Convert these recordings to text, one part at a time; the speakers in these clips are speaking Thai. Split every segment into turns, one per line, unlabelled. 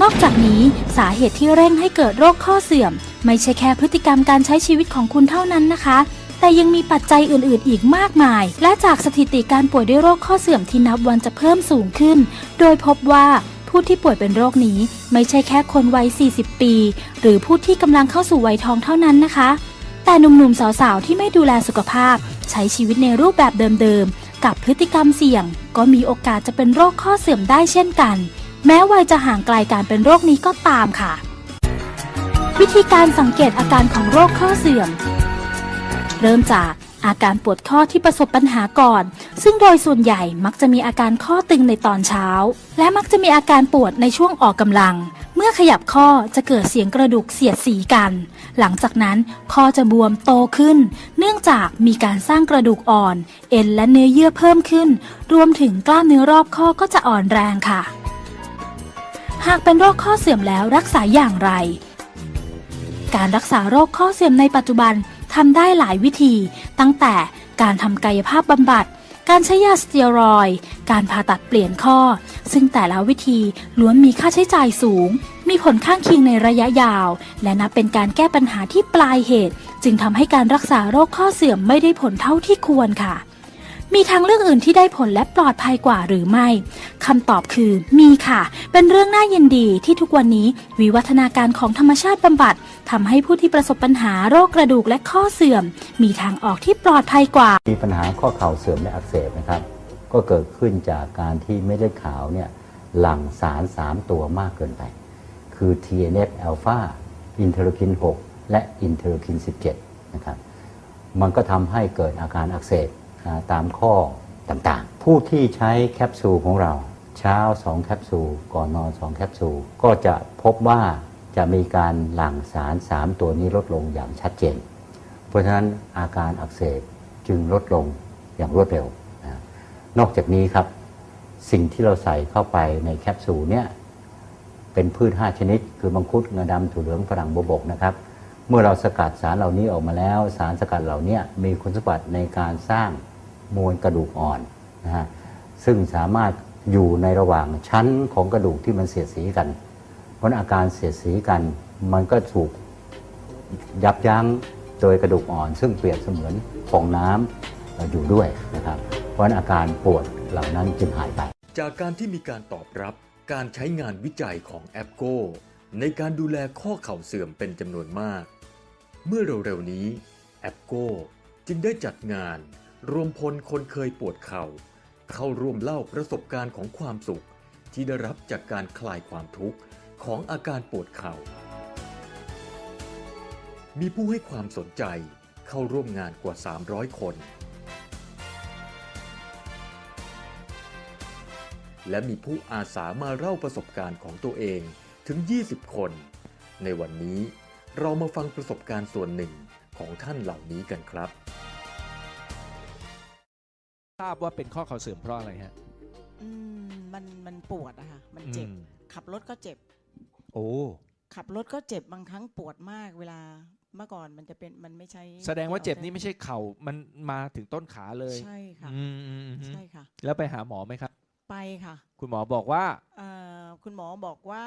นอกจากนี้สาเหตุที่เร่งให้เกิดโรคข้อเสื่อม ไม่ใช่แค่พฤติกรรมการใช้ชีวิตของคุณเท่านั้นนะคะ แต่ยังมีปัจจัยอื่นๆ อีกมากมาย และจากสถิติการป่วยด้วยโรคข้อเสื่อมที่นับวันจะเพิ่มสูงขึ้น โดยพบว่าผู้ที่ป่วยเป็นโรคนี้ ไม่ใช่แค่คนวัย 40 ปี หรือผู้ที่กำลังเข้าสู่วัยทองเท่านั้นนะคะ แต่หนุ่มๆสาวๆที่ไม่ดูแลสุขภาพ ใช้ชีวิตในรูปแบบเดิมๆกับพฤติกรรมเสี่ยง ก็มีโอกาสจะเป็นโรคข้อเสื่อมได้เช่นกัน แม้วัยจะห่างไกลการเป็นโรคนี้ก็ตามค่ะ วิธีการสังเกตอาการของโรคข้อเสื่อม เริ่มจากอาการปวดข้อที่ประสบปัญหาก่อน ซึ่งโดยส่วนใหญ่มักจะมีอาการข้อตึงในตอนเช้า และมักจะมีอาการปวดในช่วงออกกำลัง เมื่อขยับข้อจะเกิดเสียงกระดูกเสียดสีกัน หลังจากนั้นข้อจะบวมโตขึ้น เนื่องจากมีการสร้างกระดูกอ่อน เอ็นและเนื้อเยื่อเพิ่มขึ้น รวมถึงกล้ามเนื้อรอบข้อก็จะอ่อนแรงค่ะ หากเป็นโรคข้อเสื่อมแล้วรักษาอย่างไร การรักษาโรคข้อเสื่อมในปัจจุบันทำได้หลายวิธี ตั้งแต่การทำกายภาพบำบัด การใช้ยาสเตียรอย การผ่าตัดเปลี่ยนข้อ ซึ่งแต่ละวิธีล้วนมีค่าใช้จ่ายสูง มีผลข้างเคียงในระยะยาว และนับเป็นการแก้ปัญหาที่ปลายเหตุ จึงทำให้การรักษาโรคข้อเสื่อมไม่ได้ผลเท่าที่ควรค่ะ มีทางเลือกอื่นที่ได้ผลและปลอดภัยกว่าหรือไม่คำตอบคือ มีค่ะ เป็นเรื่องน่ายินดีที่ทุกวันนี้วิวัฒนาการของธรรมชาติบำบัดทำให้ผู้ที่ประสบปัญหาโรคกระดูกและข้อเสื่อม มีทางออกที่ปลอดภัยกว่า
มีปัญหาข้อเข่าเสื่อมและอักเสบนะครับ ก็เกิดขึ้นจากการที่เม็ดเลือดขาวเนี่ยหลั่งสาร 3 ตัวมากเกินไป คือ TNF อ l p h a อินเทอร์คิน 6 และอินเทอร์คิน 17 นะครับ มันก็ทำให้เกิดอาการอักเสบ ตามข้อต่างๆ ผู้ที่ใช้แคปซูลของเราเช้า 2 แคปซูล ก่อนนอน 2 แคปซูล ก็จะพบว่าจะมีการหลั่งสาร 3 ตัวนี้ลดลงอย่างชัดเจน เพราะฉะนั้นอาการอักเสบจึงลดลงอย่างรวดเร็ว นอกจากนี้ครับ สิ่งที่เราใส่เข้าไปในแคปซูลเนี่ยเป็นพืช 5 ชนิด คือมังคุดงาดำถั่วเหลืองฝรั่งบวบกนะครับ เมื่อเราสกัดสารเหล่านี้ออกมาแล้ว สารสกัดเหล่านี้มีคุณสมบัติในการสร้าง มวลกระดูกอ่อนนะฮะซึ่งสามารถอยู่ในระหว่างชั้นของกระดูกที่มันเสียดสีกัน เพราะอาการเสียดสีกันมันก็ถูกยับยั้งโดยกระดูกอ่อน ซึ่งเปรียบเสมือนฟองน้ำอยู่ด้วยนะครับ เพราะอาการปวดเหล่านั้นจึงหายไป
จากการที่มีการตอบรับการใช้งานวิจัยของแอปโกในการดูแลข้อเข่าเสื่อมเป็นจำนวนมาก เมื่อเร็วๆนี้แอปโกจึงได้จัดงาน รวมพลคนเคยปวดเข่า เข้าร่วมเล่าประสบการณ์ของความสุข ที่ได้รับจากการคลายความทุกข์ของอาการปวดเข่า มีผู้ให้ความสนใจเข้าร่วมงานกว่า 300 คน และมีผู้อาสามาเล่าประสบการณ์ของตัวเองถึง 20 คน ในวันนี้เรามาฟังประสบการณ์ส่วนหนึ่งของท่านเหล่านี้กันครับ
ทราบว่าเป็นข้อเข่าเสื่อมเพราะอะไรฮะ
อืมมันมันปวดอะค่ะมันเจ็บ
อืม
ขับรถก็เจ็บ
โอ้
ขับรถก็เจ็บบางครั้งปวดมากเวลาเมื่อก่อนมันจะเป็นมันไม่ใช่
แสดงว่าเจ็บนี่ไม่ใช่เข่ามันมาถึงต้นขาเลย
ใช่ค่ะ
อืมอืมอืม
ใช่ค่ะ
แล้วไปหาหมอไหมครับ
ไปค่ะ
คุณหมอบอกว่า
เอ่อคุณหมอบอกว่า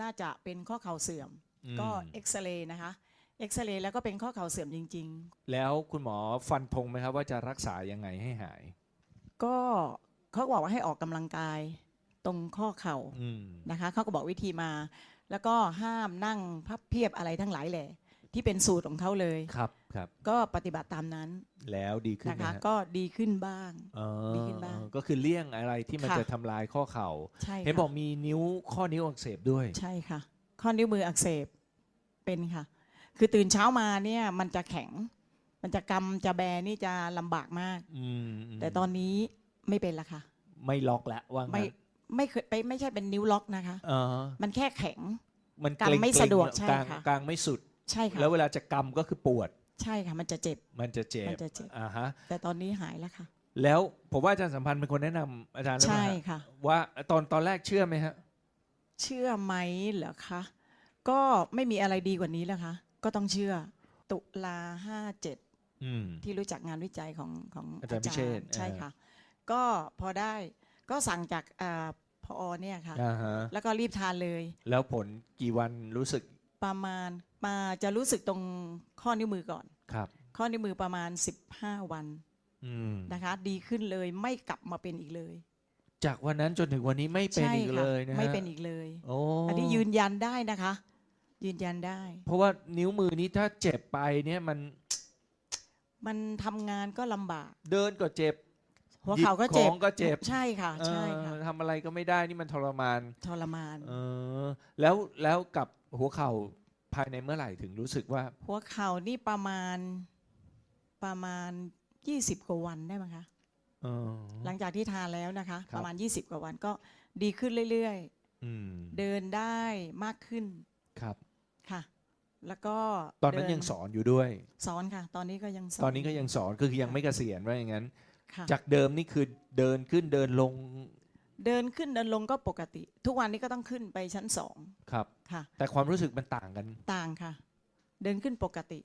น่าจะเป็นข้อเข่าเสื่อม
อืม
ก็เอ็กซเรย์นะคะ เอ็กซเรย์แล้วก็เป็นข้อเข่าเสื่อมจริง
แล้วคุณหมอฟันธงไหมครับว่าจะรักษายังไงให้หาย
ๆ ก็เขาบอกว่าให้ออกกำลังกายตรงข้อเข่า
อืม
นะคะเขาก็บอกวิธีมา แล้วก็ห้ามนั่งพับเพียบอะไรทั้งหลายแหละที่เป็นสูตรของเขาเลย
ครับครับ
ก็ปฏิบัติตามนั้น
แล้วดีขึ้น
นะ
ไหม
คะ
ฮะ
ก็ดีขึ้นบ้าง
เออ
ดีขึ้นบ้าง
ก็คือเลี่ยงอะไรที่มัน
ค่ะ
จะทำลายข้อเข่า
ใช่
เห็น
ค่ะ
บอกมีนิ้วข้อนิ้วอักเสบด้วย
ใช่ค่ะ ข้อนิ้วมืออักเสบเป็นค่ะ คือตื่นเช้ามาเนี่ย มันจะแข็ง มันจะกำจะแบนี่จะลำบากมาก
อืม
แต่ตอนนี้ไม่เป็นละค่ะ
ไม่ล็อกแล้วว่างั้น
ไม่ไม่เคยไปไม่ใช่เป็นนิ้วล็อกนะคะ
เออ
มันแค่แข็ง
มัน
กางไม่
เร็ๆ
สะดวกใช่
กลาง
ค่ะ
กลางไม่สุด
ใช่ค่ะ
แล้วเวลาจะกำก็คือปวด
ใช่ค่ะ มันจะเจ็บ
มันจะเจ็บ
มันจะเจ็บ
อ่าฮะ
แต่ตอนนี้หายแล้วค่ะ
แล้วผมว่าอาจารย์สัมพันธ์เป็นคนแนะนำอาจารย์หรือเป
ใช่
ล่าฮะ
ค่ะ
ว่าตอนตอนแรกเชื่อไหมฮะ
เชื่อไหมเหรอคะ ก็ไม่มีอะไรดีกว่านี้แล้วคะ ก็ต้องเชื่อ ตุลาห้าเจ็ด
อืม
ที่รู้จักงานวิจัยของของ
อาจารย์พิเชษฐ์
ใช่
เออ
ค่ะ ก็พอได้ก็สั่งจากอาพอเนี่ยค่ะ
อ่าฮะ
แล้วก็รีบทานเลย
แล้วผลกี่วันรู้สึก
ประมาณมาจะรู้สึกตรงข้อนิ้วมือก่อน
ครับ
ข้อนิ้วมือประมาณ 15 วัน
อืม
นะคะ ดีขึ้นเลยไม่กลับมาเป็นอีกเลย
จากวันนั้นจนถึงวันนี้ไม่เป็น
ใช่
อีก
ค่ะ
เลยนะฮะ
ไม่เป็นอีกเลย
โอ้
อันนี้ยืนยันได้นะคะ ยืนยันได้
เพราะว่านิ้วมือนี้ถ้าเจ็บไปเนี่ยมัน
มันทำงานก็ลำบาก
เดินก็เจ็บ
หัวเข่าก็เจ็
หยิ
บบ
ของก็เจ็บ
ใช่ค่ะ ใช่ค่ะ
เออทำอะไรก็ไม่ได้นี่มันทรมาน
ทรมาน
เออ แล้วแล้วกับหัวเข่าภายในเมื่อไหร่ถึงรู้สึกว่า
หัวเข่านี่ประมาณประมาณ 20 กว่าวันได้ไหมยคะ
เออ
หลังจากที่ทานแล้วนะคะ
ครับ
ประมาณ 20 กว่าวันก็ดีขึ้นเรื่อย
อืม
ๆ เดินได้มากขึ้น
ครับ
ค่ะ แล้วก็
ตอนนั้น
เดิ
ยังสอนอยู่ด้วย
สอนค่ะ ตอนนี้ก็ยังสอน
ตอนนี้ก็ยังสอนก็คือยังไม่เกษียณว่าอย่างนั้น
ค่ะ
จากเดิมนี่คือเดินขึ้นเดินลง
เดินขึ้นเดินลงก็ปกติ ทุกวันนี้ก็ต้องขึ้นไปชั้นสอง
ครับ
ค่ะ
แต่ความรู้สึกมันต่างกัน
ต่างค่ะ เดินขึ้นปกติ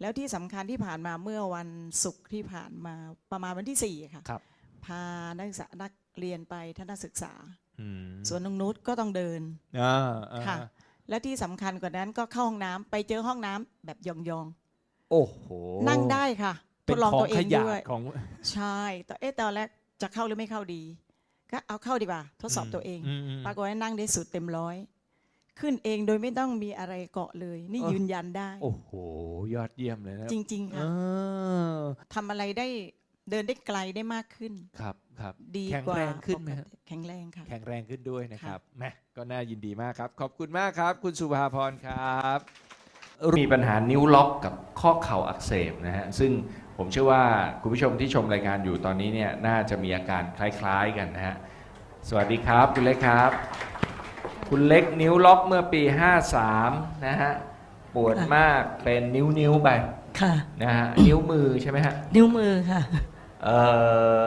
แล้วที่สำคัญที่ผ่านมาเมื่อวันศุกร์ที่ผ่านมาประมาณวันที่สี่ค่ะ
ครับ
พานักศึกษานักเรียนไปทัศนศึกษา
อืม
สวนนงนุชก็ต้องเดิน
อ่าอ่า
ค่ะ และที่สำคัญกว่านั้นก็เข้าห้องน้ำไปเจอห้องน้ำแบบยอง
โอ้โห
ๆ นั่งได้ค่ะท
เป็น
ดลอง
ของ
ตัวเอ
ข
ง
ยะ
ด้วย
ของ
ใช่แต่เอ๊ะตอนแรกจะเข้าหรือไม่เข้าดี ก็เอาเข้าดีกว่า ทดสอบตัวเอง
ม
ปรากฏว่านั่งได้สุดเต็มร้อย ขึ้นเองโดยไม่ต้องมีอะไรเกาะเลย นี่
เออ
ยืนยันได้
โอ้โห ยอดเยี่ยมเลยนะ
จริงๆ
เอ
ค่ะ
อ
ทำอะไรได้ เดินได้ไกลได้มากขึ้น
ครับครับ
ดี
แข็ง
กว่า
แรงขึ้นไหม
ปก
ฮะ
ติแข็งแรงค่ะ
แข็งแรงขึ้นด้วยนะค
ค่ะ
รับแหมก็น่ายินดีมากครับ ขอบคุณมากครับ คุณสุภาพรครับ มีปัญหานิ้วล็อกกับข้อเข่าอักเสบนะฮะ ซึ่งผมเชื่อว่าคุณผู้ชมที่ชมรายการอยู่ตอนนี้เนี่ยน่าจะมีอาการคล้ายๆกันนะฮะ สวัสดีครับ คุณเล็กครับ คุณเล็กนิ้วล็อกเมื่อปี 53 นะฮะ ปวดมากเป็นนิ้วๆไป
ค่ะ
นะฮะ นิ้วมือใช่ไหมฮะ
นิ้วมือค่ะ
เอ่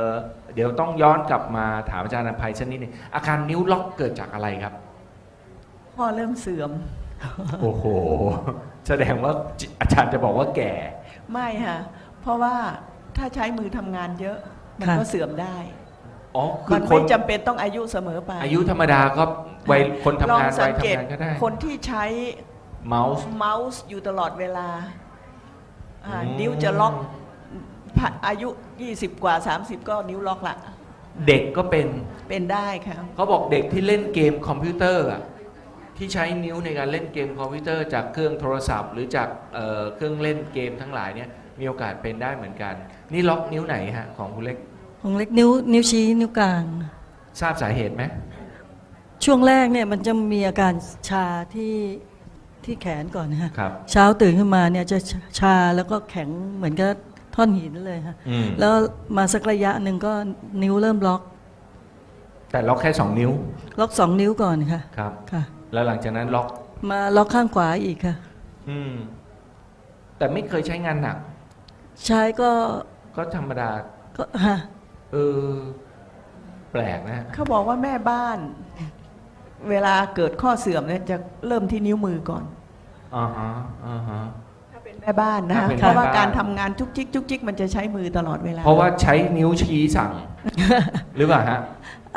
อเดี๋ยวต้องย้อนกลับมาถามอาจารย์อภัยสักนิดหนึงอาการนิ้วล็อกเกิดจากอะไรครับ
พอเริ่มเสื่อม
โอ้โห แสดงว่าจิอาจารย์จะบอกว่าแก่
ไม่ค่ะ เพราะว่าถ้าใช้มือทำงานเยอะ มัน
ค่ะ
ก็เสื่อมได้
อ๋อ คื
มั
อนค
ไม่
น
จำเป็นต้องอายุเสมอไป
อายุธรรมดาก็วัยคนทำ
ลอง
งาน
สั
วัย
เกต
ทำงานก็ได้
คนที่ใช้
เมาส์
เมาส์อยู่ตลอดเวลาอ่า
อืม
นิ้วจะล็อกผ่า อายุ 20 กว่า 30 ก็นิ้วล็อกละ
เด็กก็เป็น
เป็นได้ค่ะ
เขาบอกเด็กที่เล่นเกมคอมพิวเตอร์อะที่ใช้นิ้วในการเล่นเกมคอมพิวเตอร์จากเครื่องโทรศัพท์ หรือจากเอ่อเครื่องเล่นเกมทั้งหลายเนี่ยมีโอกาสเป็นได้เหมือนกัน นี่ล็อกนิ้วไหนฮะของคุณเล็ก
ของเล็กนิ้วนิ้วชี้นิ้วกลาง
ทราบสาเหตุไหม
ช่วงแรกเนี่ยมันจะมีอาการชาที่ที่แขนก่อนนะฮะ
ครับ
เช้าตื่นขึ้นมาเนี่ยจะชาแล้วก็แข็งเหมือนกับ ท่อนหินเลยฮะ
อืม
แล้วมาสักระยะหนึ่งก็นิ้วเริ่มล็อก
แต่ล็อกแค่สองนิ้ว
ล็อกสองนิ้วก่อนค่ะ
ครับ
ค่ะ
แล้วหลังจากนั้นล็อก
มาล็อกข้างขวาอีกค่ะ
อืม แต่ไม่เคยใช้งานหนัก
ใช้ก็
ก็ธรรมดา
ก็ฮะ
เออ แปลกนะฮะ
เขาบอกว่าแม่บ้าน เวลาเกิดข้อเสื่อมเนี่ยจะเริ่มที่นิ้วมือก่อน
อ่าฮะอ่าฮะ
ถ้าเป็น แม่บ้านนะ
ถ้า
คะ
เป็น
เพราะว่า
แม่บ้าน
การทำงานจุกจิกจุกจิกมันจะใช้มือตลอดเวลา
เพราะว่าใช้นิ้วชี้สั่ง หรือเปล่าฮะ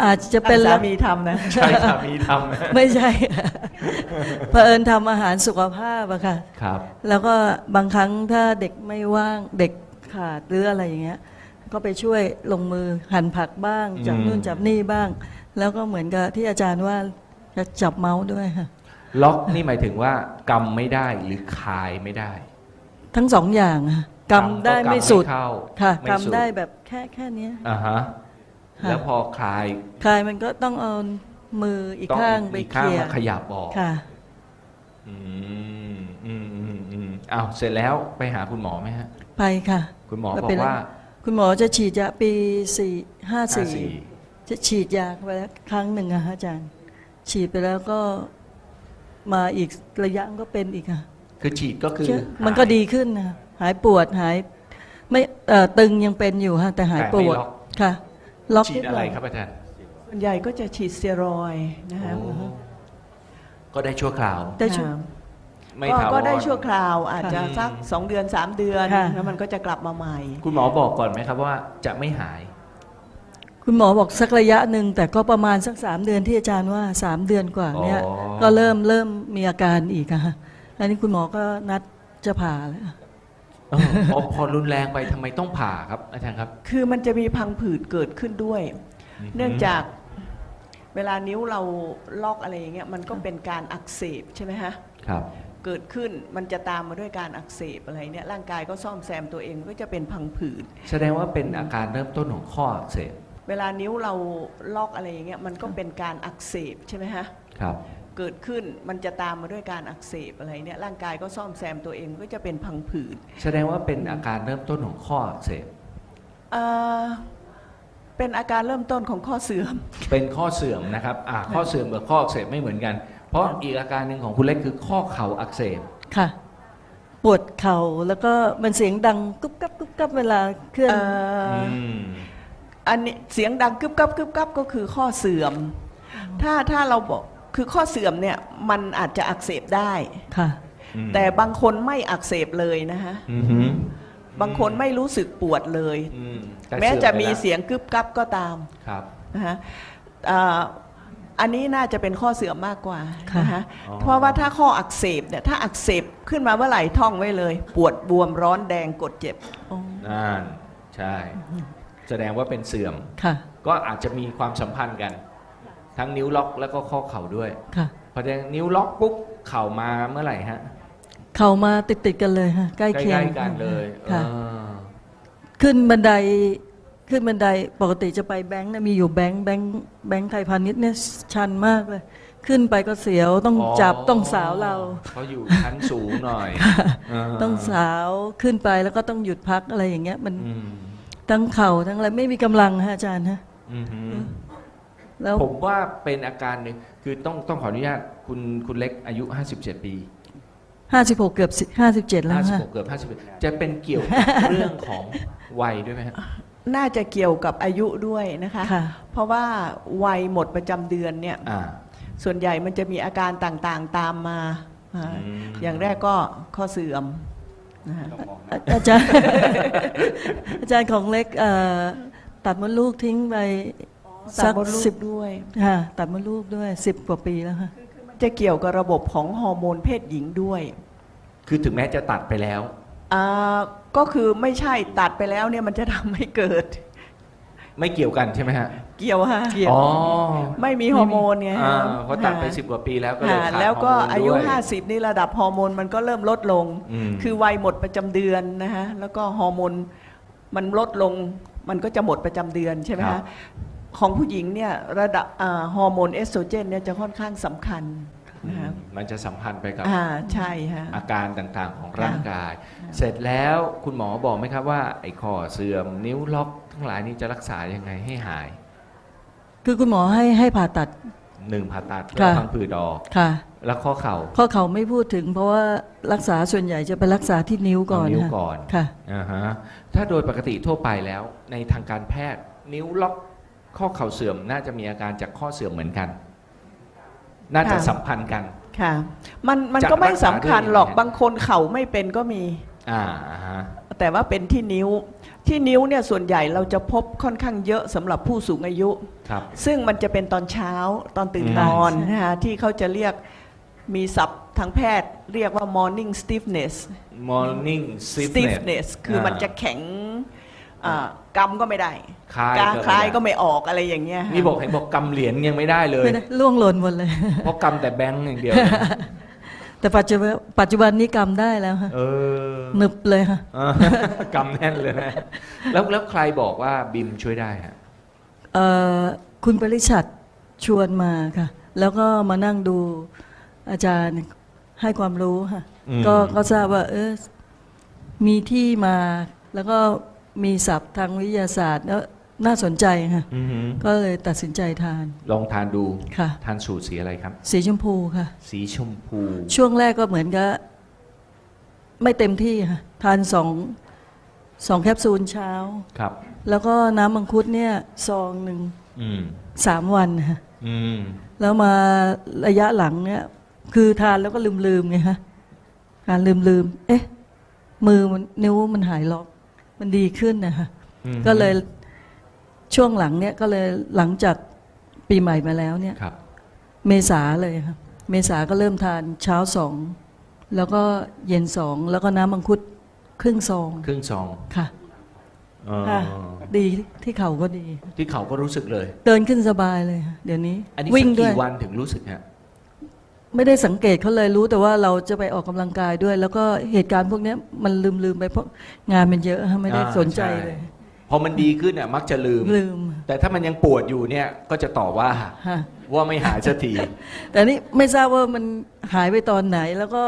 อาจจะเป็น
สา
ละ
มีทำนะ
ใช่สามีทำนะ
ไม่ใช่ เผอิญทำอาหารสุขภาพอะค่ะ
ครับ
แล้วก็บางครั้งถ้าเด็กไม่ว่างเด็กขาดหรืออะไรอย่างเงี้ย ก็ไปช่วยลงมือหั่นผักบ้าง จับ
อืม
นู่นจับนี่บ้าง แล้วก็เหมือนกับที่อาจารย์ว่าจะจับเมาส์ด้วยค่ะ
ล็อกนี่หมายถึงว่ากำไม่ได้หรือคายไม่ได้
ทั้งสองอย่างอะกำได้ไม่สุด
เข้า
ค่ะ
ม่สุ
กำได้แบบแค่แค่เนี้ย
อ่าฮะ
ค่ะ
แล้วพอคลาย
คลายมันก็ต้องเอามืออีก
ต้อง
ข้างไป
อีก
เค
ข้าง
ลียร์
มาขยับออก
ค่ะ
อืมอืมอืมอืมอ้าวเสร็จแล้วไปหาคุณหมอไหมฮะ
ไปค่ะ
คุณหมอ
แล้ว
บอ
เป็
ก
น
ว่า
คุณหมอจะฉีดยาปีสี่ห้าสี่
54
จะฉีดยาไปแล้วครั้งหนึ่งอะฮะอาจารย์ ฉีดไปแล้วก็มาอีกระยะก็เป็นอีกอะ
คือฉีดก็คือ
เชื่อมันก็ดีขึ้นนะหายปวดหาย ไม่เอ่อตึงยังเป็นอยู่ฮะแต่หาย
แต่
ป
ไม่
วด
ล็อก
ค่ะ ล็อก
ฉีด
นิ
อะไร
หน่ย
ครับอาจารย์
ส่วนใหญ่ก็จะฉีดสเตียรอยด์นะคะ
โอ้ก็ได้ชั่วคราว
ได้ช่วย
ค่ะ
ไม่
ก็
ถาวร
ก็ได้ชั่วคราวอาจจะ
ค่ะ
สักสองเดือนสามเดือน
ค่ะ
แล้วมันก็จะกลับมาใหม่
คุณหมอบอกก่อนไหมครับว่าจะไม่หาย
คุณหมอบอกสักระยะหนึ่งแต่ก็ประมาณสักสามเดือนที่อาจารย์ว่าสามเดือนกว่าเนี่ย
อ๋อ
ก็เริ่มเริ่มมีอาการอีกอะค่ะ อันนี้คุณหมอก็นัดจะผ่าแล้ว
เออพอพอรุนแรงไปทำไมต้องผ่าครับ อาจารย์ครับ
คือมันจะมีพังผืดเกิดขึ้นด้วย เนื่องจากเวลานิ้วเราล็อกอะไรอย่างเงี้ยมันก็เป็นการอักเสบใช่ไหมฮะ
ครับ
เกิดขึ้นมันจะตามมาด้วยการอักเสบอะไรเนี่ยร่างกายก็ซ่อมแซมตัวเองก็จะเป็นพังผืด
แสดงว่าเป็นอาการเริ่มต้นของข้ออักเสบ
เวลานิ้วเราล็อกอะไรอย่างเงี้ยมันก็เป็นการอักเสบใช่ไหมฮะ
ครับ
เกิดขึ้นมันจะตามมาด้วยการอักเสบอะไรเนี่ยร่างกายก็ซ่อมแซมตัวเองก็จะเป็นพังผืด
แสดงว่าเป็นอาการเริ่มต้นของข้ออักเสบ
เอ่อเป็นอาการเริ่มต้นของข้อเสื่อม
เป็นข้อเสื่อมนะครับอ่าข้อเสื่อมกับข้ออักเสบไม่เหมือนกัน เพราะอีกอาการหนึ่งของคุณเล็กคือข้อเข่าอักเสบ
ค่ะ ปวดเข่าแล้วก็มันเสียงดังกุ๊บกับกุ๊บกับเวลาเคลื่อน
เอ่ออ
ม
อันนี้เสียงดังกึบกับกึบกับก็คือข้อเสื่อม ถ้าถ้าเราบอก คือข้อเสื่อมเนี่ยมันอาจจะอักเสบได้
ค่ะ
แต่บางคนไม่อักเสบเลยนะฮะ
อือหือบา
งคนไม่รู้สึกปวดเลย
อืมแต่
แม้จะมี
สื่อไป
เสียงกึบกับก็ตาม
แล้วครับ
นะฮะอ่าอันนี้น่าจะเป็นข้อเสื่อมมากกว่า
ค่ะ
นะคะ
อ๋อ
เพราะว่าถ้าข้ออักเสบเนี่ยถ้าอักเสบขึ้นมาเมื่อไหร่ท่องไว้เลย ปวดบวมร้อนแดงกดเจ็บ
อ๋อ
นั่นใช่ แสดงว่าเป็นเสื่อม
ค่ะ
ก็อาจจะมีความสัมพันธ์กัน ทั้งนิ้วล็อกแล้วก็ข้อเข่าด้วย
ค่ะ
พอจะนิ้วล็อกปุ๊บเข่ามาเมื่อไหร่ฮะ
เข่ามาติดติดๆกันเลยค่ะใกล้
ใก
เคียง
ล้ๆกันเลย
ค่ะ
เออ
ขึ้นบันไดขึ้นบันไดปกติจะไปแบงค์นะมีอยู่แบงค์แบงค์แบงค์ไทยพาณิชย์เนี่ยชันมากเลย ขึ้นไปก็เสียวต้องจับต้องสาวเรา
เขาอยู่ชั้นสูงหน่อยเต้
องสาวขึ้นไปแล้วก็ต้องหยุดพักอะไรอย่างเงี้ย มัน
อืม
ทั้งเข่าทั้งอะไรไม่มีกำลังฮะอาจารย์ฮะ
อือหือ
แล้ว
ผมว่าเป็นอาการหนึ่งคือต้องต้องขออนุญาตคุณคุณเล็กอายุ 57 ปี
ห้าสิบหกเกือบห้าสิบเจ็ดแล้วฮะ
56 เกือบ51จะเป็นเกี่ยวกับเรื่องของวัยด้วยไหมฮะ
น่าจะเกี่ยวกับอายุด้วยนะคะ
ค่ะ
เพราะว่าวัยหมดประจำเดือนเนี่ย
อ่า
ส่วนใหญ่มันจะมีอาการต่างๆตามมาอ่า
อืม
อย่างแรกก็ข้อเสื่อมนะฮะ
อาอาจารย์ อาจารย์ของเล็กเอ่อตัดมดลูกทิ้งไป
ตั
สั
ด
ก
มดลู
สิบ
กด้วย
ค่ะตัดมดลูกด้วยสิบกว่าปีแล้วค่ะ
จะเกี่ยวกับระบบของฮอร์โมนเพศหญิงด้วย
คือถึงแม้จะตัดไปแล้ว
อ่าก็คือไม่ใช่ตัดไปแล้วเนี่ยมันจะทำให้เกิด
ไม่เกี่ยวกันใช่ไหมฮะ
เกี่ยวฮะ
เกี่ยว
อ๋อ
ไม่มีฮอร์โมนไง
อ่า
ฮะ
เพราะตัดไป
ค่ะ
สิบกว่าปีแล้วก็เลย
ค่ะ
ขาด
แล้วก็
ฮร์โมน
อายุ
ด้วย
50 นี่ระดับฮอร์โมนมันก็เริ่มลดลง
อืม
คือวัยหมดประจำเดือนนะฮะแล้วก็ฮอร์โมนมันลดลงมันก็จะหมดประจำเดือนใช่ไหม
ครั
ฮะ
บ
ของผู้หญิงเนี่ยระดับอ่าฮอร์โมนเอสโตรเจนเนี่ยจะค่อนข้างสำคัญนะฮะ
มันจะสัมพันธ์ไปกับ
อ่าใช่ฮะ
อาการต่างๆของร่างกาย เสร็จแล้วคุณหมอบอกไหมครับว่าไอ้ข้อเสื่อมนิ้วล็อก ทั้งหลายนี้จะรักษายังไงให้หาย
คือคุณหมอให้ให้ผ่าตัด
หนึ่งผ่าตัดเพื่อ
ค่ะ
พังผืดออก
ค่ะ
แล้วข้อเข่า
ข้อเขาไม่พูดถึง เพราะว่ารักษาส่วนใหญ่จะไปรักษาที่นิ้วก่อน
เอานิ้ว
ค่ะ
ก่อน
ค่ะ
อ่าฮะถ้าโดยปกติทั่วไปแล้วในทางการแพทย์ นิ้วล็อก ข้อเข่าเสื่อมน่าจะมีอาการจากข้อเสื่อมเหมือนกัน น่าจะ
ค่ะ
สัมพันธ์กัน
ค่ะ มันมัน
จะ
ก็ไม่
รักษา
สำคัญ
ด้วยยังไง
หรอกบางคนเข่าไม่เป็นก็มี
อ่าฮะ
แต่ว่าเป็นที่นิ้ว ที่นิ้วเนี่ยส่วนใหญ่เราจะพบค่อนข้างเยอะสำหรับผู้สูงอายุ
ครับ
ซึ่งมันจะเป็นตอนเช้าตอนตื่น
อืม
นอน
ใช่
นะคะที่เขาจะเรียกมีศัพท์ทางแพทย์เรียกว่า morning stiffness
morning stiffness
stiffness คือมัน
อ่า
จะแข็งอ่า กำก็ไม่ได้
คลาย
กา
ก็
คลาย
ไม่ได้
ก็ไม่ออกอะไรอย่างเงี้ย
นี่บอกเห็นบอกกำเหรียญยังไม่ได้เลย
ไม่ได้ล่วงหล่นหมดเลย
เพราะกำแต่แบงค์อย่างเดียว
แต่ปัจจุบันปัจจุบันนี้กำได้แล้วฮะ
เออ
หนึบเลยฮะ
อ่ากำแน่นเลยนะแล้วแล้วใครบอกว่าบิมช่วยได้ฮะ
เอ่อคุณปริชัดชวนมาค่ะ แล้วก็มานั่งดูอาจารย์ให้ความรู้ค่ะ
อืม
ก็ก็ทราบว่าเออมีที่มาแล้วก็ มีศัพท์ทางวิทยาศาสตร์แล้วน่าสนใจค่ะ
อือหือ
ก็เลยตัดสินใจทาน
ลองทานดู
ค่ะ
ทานสูตรสีอะไรครับ
สีชมพูค่ะ
สีชมพู
ช่วงแรกก็เหมือนกับ ไม่เต็มที่ค่ะทานสองสองแคปซูลเช้า
ครับ
แล้วก็น้ำมังคุดเนี่ยซองหนึ่ง
อืม
สามวันค่ะ
อืม
แล้วมาระยะหลังเนี่ย คือทานแล้วก็ลืมลืมๆไงฮะทานลืมลืมๆเอ๊ะ มือมันนิ้วมันหายล็อก มันดีขึ้นนะคะ
อืม
ก็เลยช่วงหลังเนี่ยก็เลยหลังจากปีใหม่มาแล้วเนี่ย
ครับ
เมษาเลยครับเมษาก็เริ่มทานเช้าสอง แล้วก็เย็นสอง แล้วก็น้ำมังคุดครึ่งซอง
ครึ่งซอง
ค่ะ
เออ
ค่ะดีที่เขาก็ดี
ที่เขาก็รู้สึกเลย
เดินขึ้นสบายเลยค่ะเดี๋ยวนี้
อันนี้
วิ่ง
สัก
ด้วย
กี่วันถึงรู้สึกฮะ
ไม่ได้สังเกตเขาเลยรู้แต่ว่าเราจะไปออกกำลังกายด้วย แล้วก็เหตุการณ์พวกเนี้ยมันลืมลืมๆไปเพราะงานมันเยอะฮะไม่ได้
อ่า
สนใจ
ใช่
เลย
พอมันดีขึ้นอะมักจะลืม
ลืม
แต่ถ้ามันยังปวดอยู่เนี่ยก็จะต่อว่า
ฮะ
ว่าไม่หายสักที
แต่นี่ไม่ทราบว่ามันหายไปตอนไหน แล้วก็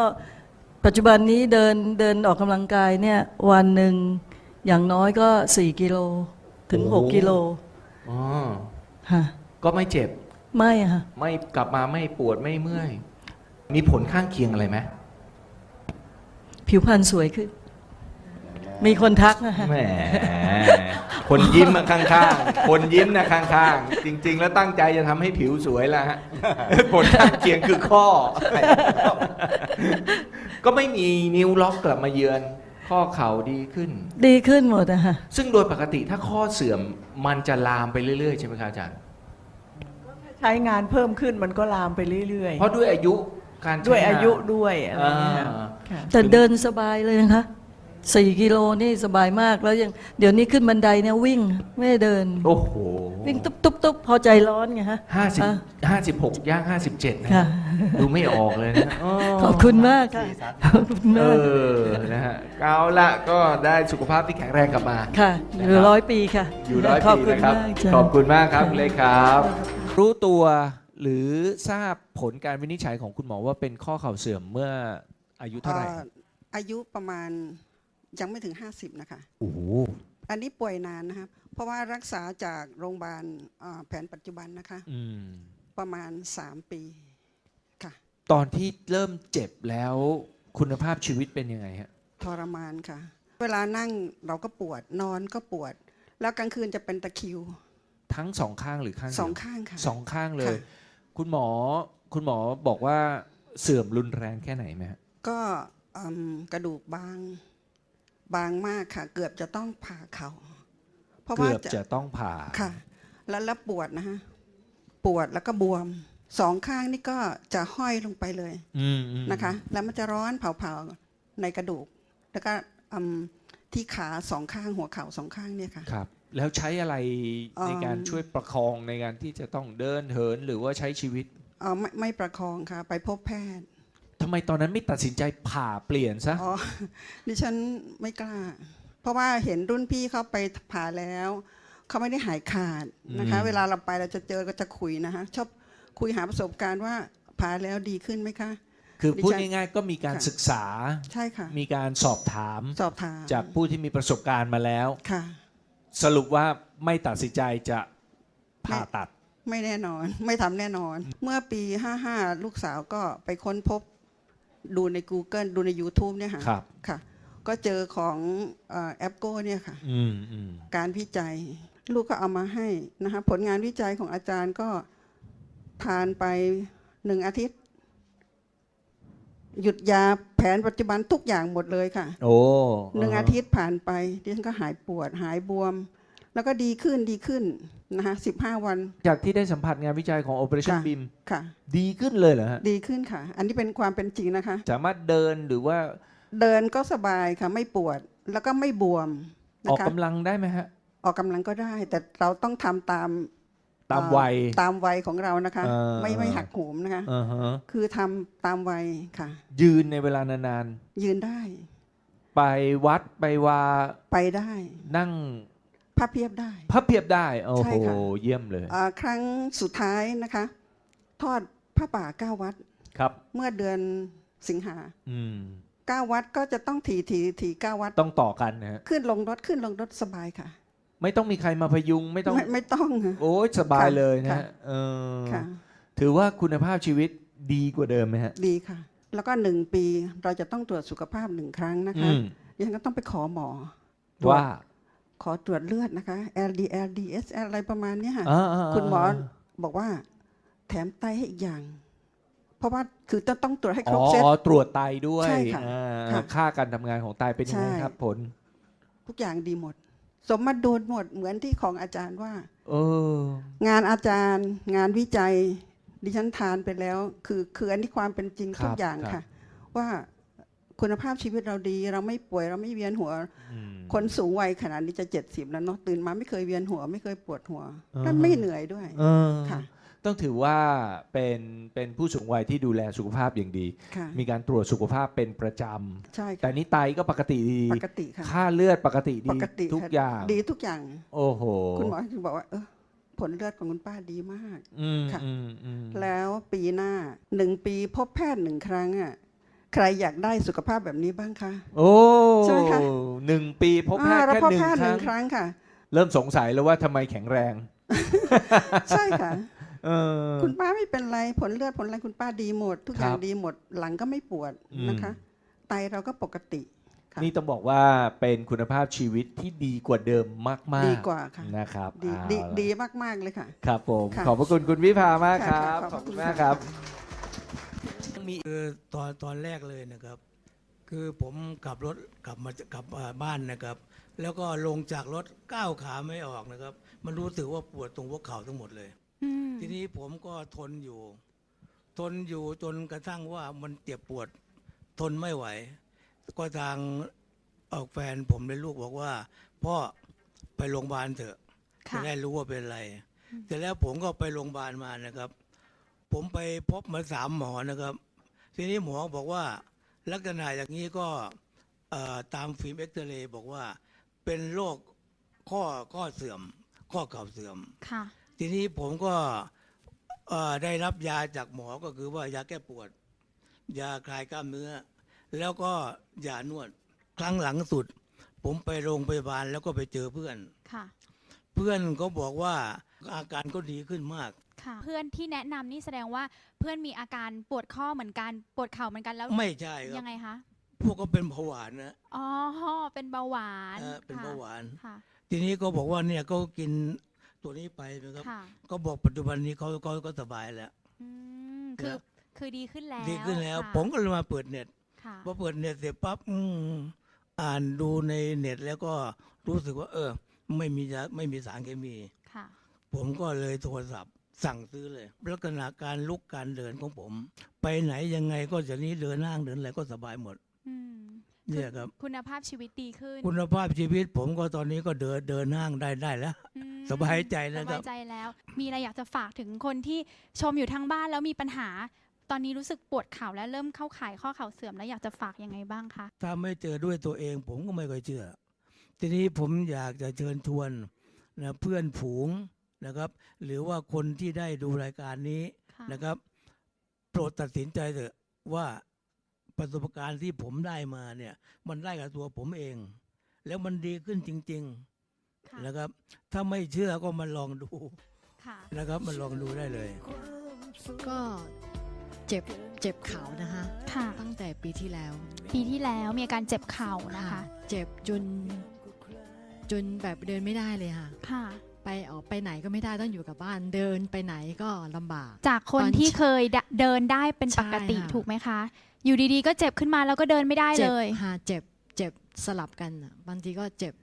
ปัจจุบันนี้เดินเดินออกกำลังกายเนี่ยวันหนึ่งอย่างน้อยก็สี่กิโลถึง
โอ้
หกกิโล
อ๋อ
ฮะ
ก็ไม่เจ็บ
ไม่อะค่ะ
ไม่กลับมาไม่ปวดไม่เมื่อย มีผลข้างเคียงอะไรไหม
ผิวพรรณสวยขึ้น มีคนทักนะฮะ
แหม คนยิ้มอะข้างๆ คนยิ้มนะข้างๆ จริง ๆ แล้วตั้งใจจะทำให้ผิวสวยแล้วฮะ ผลข้างเคียงคือข้อ ก็ไม่มีนิ้วล็อกกลับมาเยือน ข้อเข่าดีขึ้น
ดีขึ้นหมดอะฮะ
ซึ่งโดยปกติถ้าข้อเสื่อมมันจะลามไปเรื่อยๆ ใช่ไหมครับอาจารย์
ใช้งานเพิ่มขึ้นมันก็ลามไปเรื่อย
เพราะด้วยอายุ การ
ๆ
ใช้
ด้วยอายุ
งน
ด้วยอะไรเงี้ย
อ่า
ค่ะ
แต่เดินสบายเลยนะคะสี่กิโลนี่สบายมากแล้วยังเดี๋ยวนี้ขึ้นบันไดเนี่ยวิ่งไม่ได้เดิน
โอ้โห
วิ่งตุ๊บตุ๊บตุ๊บพอใจร้อนไงฮะ
ห้าสิบ
อะ
ห้าสิบหกย่างห้าสิบเจ็ดนะ
ค่ะ
ดูไม่ออกเลยนะ
ขอบคุณมากค่ะขอบคุณ
เอ
มาก
อนะฮะเอาละก็ได้สุขภาพที่แข็งแรงกลับมา
ค่ะอยู่ร้อยปีค่ะ
อยู่ร้อย
ขอบ
ปี
คุณ
นะครับ
มากจ้ะ
ขอบคุณมากครับ
ค่ะ
เลยครับ รู้ตัว หรือทราบผลการวินิจฉัยของคุณหมอว่าเป็นข้อเข่าเสื่อมเมื่ออายุเท่าไหร่
อ่ออายุประมาณยังไม่ถึง 50 นะคะ
โอ้โห
อันนี้ป่วยนานนะครับ เพราะว่ารักษาจากโรงพยาบาลอ่าแผนปัจจุบันนะคะ
อืม
ประมาณ 3 ปีค่ะ
ตอนที่เริ่มเจ็บแล้วคุณภาพชีวิตเป็นยังไงฮะ
ทรมานค่ะ เวลานั่งเราก็ปวดนอนก็ปวด แล้วกลางคืนจะเป็นตะคริว
ทั้งสองข้างหรือข้างเดียว
สองข้างค่ะ
สองข้างเลย
ค่ะ
คุณหมอคุณหมอบอกว่าเสื่อมรุนแรงแค่ไหนไหมฮะ
ก็อืมกระดูกบางบางมากค่ะ เกือบจะต้องผ่าเขา เพราะว่า
เกือบจะต้องผ่า
ค่ะ แล้วแล้วปวดนะฮะปวดแล้วก็บวมสองข้างนี่ก็จะห้อยลงไปเลย
อืมอืม
นะคะ แล้วมันจะร้อนเผาๆในกระดูก แล้วก็อืมที่ขาสองข้างหัวเข่าสองข้างเนี่ยค่ะ
ครับ แล้วใช้อะไร
เอิ่ม
ในการช่วยประคองในการที่จะต้องเดินเหินหรือว่าใช้ชีวิต
เออไม่ไม่ประคองค่ะ ไปพบแพทย์
ทำไมตอนนั้นไม่ตัดสินใจผ่าเปลี่ยนซะ
อ๋อดิฉันไม่กล้า เพราะว่าเห็นรุ่นพี่เขาไปผ่าแล้วเขาไม่ได้หายขาดนะคะ
อืม
เวลาเราไปเราจะเจอก็จะคุยนะคะชอบคุยหาประสบการณ์ว่าผ่าแล้วดีขึ้นไหมคะ
คือ
ดิฉัน
พูดง่ายๆก็มีการ
ค่ะ
ศึกษา
ใช่ค่ะ
มีการสอบถาม
สอบถาม
จากผู้ที่มีประสบการณ์มาแล้ว
ค่ะ
สรุปว่าไม่ตัดสินใจจะผ่าตัด
ไม่แน่นอนไม่ทำแน่นอน เมื่อปี 55 ลูกสาวก็ไปค้นพบดูใน Google ดูใน YouTube เนี่ยค่ะ
ครับ
ค่ะ ก็เจอของเอ่อแอปโก้เนี่ยค่ะ
อืมอืม
การวิจัย ลูกก็เอามาให้นะคะผลงานวิจัยของอาจารย์ก็ทานไปหนึ่งอาทิตย์ หยุดยาแผนปัจจุบันทุกอย่างหมดเลยค่ะ
โอ้
หนึ่งอาทิตย์ผ่านไปดิฉันก็หายปวดหายบวม แล้วก็ดีขึ้นดีขึ้นนะคะสิบห้าวัน
จากที่ได้สัมผัสงานวิจัยของ Operation
ค่ะ
BIM
ค่ะ
ดีขึ้นเลยเหรอฮะ
ดีขึ้นค่ะ อันนี้เป็นความเป็นจริงนะคะ
สามารถเดินหรือว่า
เดินก็สบายค่ะไม่ปวดแล้วก็ไม่บวมนะ
ออก
คะ
กำลังได้ไหมฮะ
ออกกำลังก็ได้ แต่เราต้องทำตาม
ตาม
เอ่อ
วัย
ตามวัยของเรานะคะ
เออ
ไม่ไม่หักโหมนะคะ
อ่าฮะ
คือทำตามวัยค่ะ
ยืนในเวลานาน
ยืนได้
ๆ ไปวัดไปวา
ไปได้
นั่ง
พับเพียบได้
พับเพียบได้ โอ้
ใช่
โห
ค่ะ
เยี่ยมเลย
อ่าครั้งสุดท้ายนะคะ ทอดผ้าป่าเก้าวัด
ครับ
เมื่อเดือนสิงหา
อืม
เก้าวัดก็จะต้องถีถีถีเก้าวัด
ต้องต่อกันนะฮะ
ขึ้นลงรถขึ้นลงรถสบายค่ะ
ไม่ต้องมีใครมาพยุงไม่ต้อง
ไม่ไม่ต้องค่ะ
โอ้ยสบาย
ค่ะ
เลยนะ
ค่ะ
ฮะเออ
ค่ะ
ถือว่าคุณภาพชีวิตดีกว่าเดิมไหมฮะ
ดีค่ะ แล้วก็หนึ่งปีเราจะต้องตรวจสุขภาพหนึ่งครั้งนะคะ
อืม
ดิฉันก็ต้องไปขอหมอ ตรวจ
ว่า
ขอตรวจเลือดนะคะ LDL DSL อะไรประมาณเนี้ยค่ะ
อ่าๆๆ
คุณหมอบอกว่าแถมไตให้อีกอย่าง เพราะว่าคือต้องต้องตรวจให้ครบ
อ๋อ
เซต
ตรวจไตด้วย
ใช่ค่ะ
อ่า
ค่ะ
ค่าการทำงานของไตเป็นยังไง
ใช่
ครับผล
ทุกอย่างดีหมด สมมาดูหมดเหมือนที่ของอาจารย์ว่า
เออ
งานอาจารย์ งานวิจัย ดิฉันทานไปแล้ว คือคืออันนี้ความเป็นจริง
ครับ
ทุกอย่าง
ครับ
ค่ะ ว่าคุณภาพชีวิตเราดี เราไม่ป่วยเราไม่เวียนหัว
อืม
คนสูงวัยขนาดนี้จะเจ็ดสิบแล้วเนาะตื่นมาไม่เคยเวียนหัว ไม่เคยปวดหัว
อ่า
และไม่เหนื่อยด้วย
เออ
ค่ะ
ต้องถือว่าเป็นเป็นผู้สูงวัยที่ดูแลสุขภาพอย่างดี
ค่ะ
มีการตรวจสุขภาพเป็นประจ
ใช่ำ
แต่
ค่ะ
นี่ไตก็ปกติดี
ปกติค่ะ
ค่าเลือดปกติ
ป
ดี
กติ
ทุก
ค่ะ
อย่าง
ดีทุกอย่าง
โอ้โห
คุณหมอถึงบอกว่าเออผลเลือดของคุณป้าดีมาก
อืม
ค่ะ
อืมอืม
แล้วปีหน้าหนึ่งปีพบแพทย์หนึ่งครั้งอะใครอยากได้สุขภาพแบบนี้บ้างคะ
โอ้
ใช่ไหมคะ
หนึ่งปีพบแพท
อ่า
ย์
เรา
แค่
พบ
หนึ่ง
แพทย์
ค
ห
รั้
นึ่
ง
ง ครั้งค่ะ
เริ่มสงสัยแล้วว่าทำไมแข็งแรง
ใช่ค่ะ
เออ
คุณป้าไม่เป็นไรผลเลือดผลอะไรคุณป้าดีหมด ทุกอย่าง
ครับ
ดีหมดหลังก็ไม่ปวด
อืม
นะคะ ไตเราก็ปกติ ค่ะ
นี่ต้องบอกว่าเป็นคุณภาพชีวิตที่ดีกว่าเดิมมากๆ
ดีกว่าค่ะ
นะครับ
ดี
เอา
ดี
ล่ะ
ดีมาก ๆ เลยค่ะ
ครับผม
ค่ะ
ขอบพระคุณคุณวิภามากค
ค่ะ
รับ
ค่ะ
ขอบคุณ
ขอบคุณ
มาก
ค่ะ
ครับ
คือตอนตอนแรกเลยนะครับ คือผมขับรถกลับมาจากลับมาบ้านนะครับ แล้วก็ลงจากรถก้าวขาไม่ออกนะครับ มันรู้สึกว่าปวดตรงหัวเข่าทั้งหมดเลย ทีนี้ผมก็ทนอยู่ ทนอยู่จนกระทั่งว่ามันเจ็บปวด ทนไม่ไหว ก็ทางออกแฟนผมเลยลูกบอกว่าพ่อไปโรงพยาบาลเถอะจะได้รู้ว่าเป็นอะไรเสร็จแล้วผมก็ไปโรงพยาบาลมานะครับ ผมไปพบมาสามหมอนะครับ ทีนี้หมอบอกว่า ลักษณะอย่างนี้ก็เอ่อตามฟิล์มเอ็กซเรย์บอกว่า เป็นโรคข้อข้อเสื่อม ข้อเข่าเสื่อม
ค่ะ
ทีนี้ผมก็เอ่อได้รับยาจากหมอก็คือว่ายาแก้ปวด ยาคลายกล้ามเนื้อ แล้วก็ยานวดครั้งหลังสุด ผมไปโรงพยาบาลแล้วก็ไปเจอเพื่อน
ค่ะ
เพื่อนก็บอกว่าอาการก็ดีขึ้นมาก
ค่ะ เพื่อนที่แนะนำนี่แสดงว่าเพื่อนมีอาการปวดข้อเหมือนกันปวดเข่าเหมือนกันแล้ว
ไม่ใช่ครั
ยั
บ
งไงคะ
พวกก็เป็นเบาหวานนะ
อ๋อเป็นเบาหวาน
เออเป็น
ค่ะ
เบาหวาน
ค่ะ
ทีนี้ก็บอกว่าเนี่ยก็กิน ตัวนี้ไปนะครับ
ค่ะ
ก็บอกปัจจุบันนี้เขาเขาก็สบายแล้ว
อืมคือ
นะ
คือดีขึ้นแล้ว
ดีขึ้นแล้ว
ค่ะ
ผมก็เลยมาเปิดเน็ต
ค่ะ
พอเปิดเน็ตเสร็จปั๊บอืมอ่านดูในเน็ตแล้วก็รู้สึกว่า เออ ไม่มียาไม่มีสารเคมี
ค่ะ
ผมก็เลยโทรศัพท์สั่งซื้อเลย ลักษณะการลุกการเดินของผม ไปไหนยังไงก็จะนี้เดินห้างเดินอะไรก็สบายหมด
อืม
เนี่ยครับ
คุณภาพชีวิตดีขึ้น
คุณภาพชีวิตผมก็ตอนนี้ก็เดินเดินห้างได้ได้แล้ว
อืม
สบายใจนะ
ส
ครับ
บายใจแล้ว มีอะไรอยากจะฝากถึงคนที่ชมอยู่ทางบ้านแล้วมีปัญหา ตอนนี้รู้สึกปวดเข่าและเริ่มเข้าข่ายข้อเข่าเสื่อมแล้วอยากจะฝากยังไงบ้างคะ
ถ้าไม่เจอด้วยตัวเองผมก็ไม่ค่อยเชื่อ ทีนี้ผมอยากจะเชิญชวนนะเพื่อนผูงนะครับ หรือว่าคนที่ได้ดูรายการนี้
ค่ะ
นะครับ โปรดตัดสินใจเถอะว่า ประสบการณ์ที่ผมได้มาเนี่ย มันได้กับตัวผมเอง แล้วมันดีขึ้นจริง
ค่ะ
ๆนะครับ ถ้าไม่เชื่อก็มาลองดู
ค่ะ
นะครับมาลองดูได้เลย
ก็เจ็บเจ็บเข่านะคะ
ค่ะ
ตั้งแต่ปีที่แล้ว
ปีที่แล้วมีอาการเจ็บเข่านะคะ
เจ็บจน จนแบบเดินไม่ได้เลยค่ะ
ค่ะ
ไปออกไปไหนก็ไม่ได้ต้องอยู่กับบ้านเดินไปไหนก็ลำบาก
จากคน
ตอน
ที่เคยเดเดินได้เป็นปกติ
ใช่ค่ะ
ถูกไหมคะ อยู่ดีๆ ก็เจ็บขึ้นมาแล้วก็เดินไม่ได้
เจ็
เล
บ
ย
ค่ะเจ็บเจ็บสลับกันอะบางทีก็เจ็บ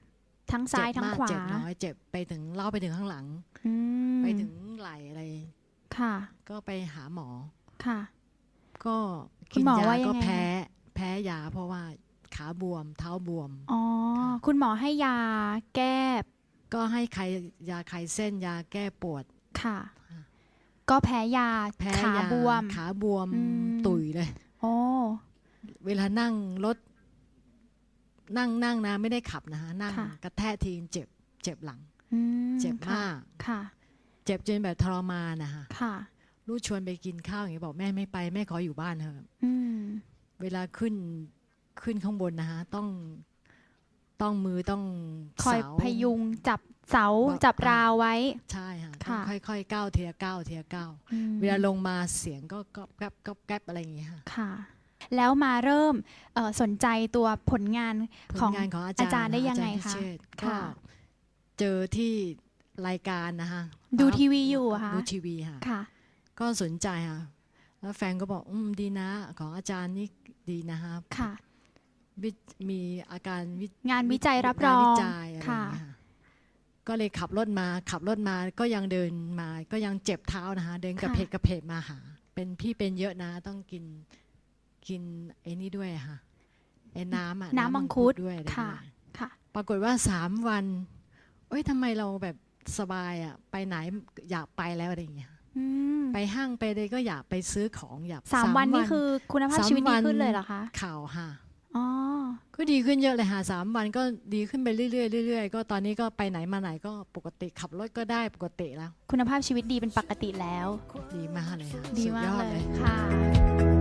ทั้งซ้าย
เจ็บ
ทั้ง
มาก
ขวา
เจ็บน้อยเจ็บไปถึงเล่าไปถึงข้างหลัง
อืม
ไปถึงไหลอะไร
ค่ะ
ก็ไปหาหมอ
ค่ะ
ก็
คุ
กิ
ณ
น
หมอยาว่ายัง
ก็
ไง
แพ้แพ้ยาเพราะว่าขาบวม เท้าบวม
อ๋อ คุณหมอให้ยาแก้
ก็ให้ใครยาคลายเส้นยาแก้ปวด
ค่ะ
ค่ะ
ก็แพ้ยา
แพ้
ขายาบวม
ขาบวม
อืม
ตุยเลย
โอ้
เวลานั่งรถ นั่งนั่งนะ ไม่ได้ขับนะฮะนั่ง
ค่ะ
กระแทกทีเจ็บ เจ็บหลัง
อืม
เจ็บ
ค่ะ
มาก
ค่ะ
เจ็บจนแบบทรมานนะคะ
ค่ะ
ลูกชวนไปกินข้าวอย่างนี้บอกแม่ไม่ไปแม่ขออยู่บ้านเถอะ
อืม
เวลาขึ้นขึ้นข้างบนนะฮะต้องต้องมือต้อง
คอย
เสา
พยุงจับ เสา
ว่า
จับราวไว้
ใช่ค่ะต้อ
ค่ะ
งค่อยๆก้าวทีละก้าวทีละก้าว
อืม
เวลาลงมาเสียงก็ก๊อบแก๊บก๊อบแก๊บอะไรอย่างเงี้ยค่ะ
ค่ะแล้วมาเริ่มเอ่อสนใจตัวผลงาน
ผล
ของ
งานของอา
อา
จารย์
จารย์ได้ยังไง
อาจาร
คะ
พิเชษฐ์ก็
ค่ะ
เจอที่รายการนะคะ
ดู
ปั๊บ
ทีวีอยู่เหรอคะ
ดูทีวีค่ะ
ค่ะ
ก็สนใจค่ะแล้วแฟนก็บอกอืมดีนะ ของอาจารย์นี่ดีนะคะ
ค่ะ
วิมีอาการวิ
งานวิจัยรับรอง
งานวิจัยอะไรอย่าง
ค่ะ
เงี้ยค่ะ ก็เลยขับรถมา ขับรถมาก็ยังเดินมา ก็ยังเจ็บเท้านะคะ เดินกระเพกกระเพกมาหา เป็นพี่เป็นเยอะนะต้องกินกินไอ้นี่ด้วยค่ะไอ้น้ำอะ
น้ำมังคุด
ด้วยอะไร
ค่ะ
ด้วย
ค่ะ
ปรากฏว่าสามวัน เอ้ยทำไมเราแบบสบายอะ ไปไหนอยากไปแล้วอะไรอย่างเงี้ย
อืม
ไปห้างไปเลยก็อยากไปซื้อของอยาก
สามวันนี่คือคุณภาพ
สาม
ชีวิตดี
วัน
ขึ้นเลยเหรอคะ
ข่าวค่ะ
อ๋อ
ก็ดีขึ้นเยอะเลยค่ะสามวันก็ดีขึ้นไปเรื่อยๆเรื่อยๆ ก็ตอนนี้ก็ไปไหนมาไหนก็ปกติขับรถก็ได้ปกติแล้ว
คุณภาพชีวิตดีเป็นปกติแล้ว
ดีมากเลยค่ะ
ดี
สุ
มาก
ยอ
เลย
เลย
ค่ะ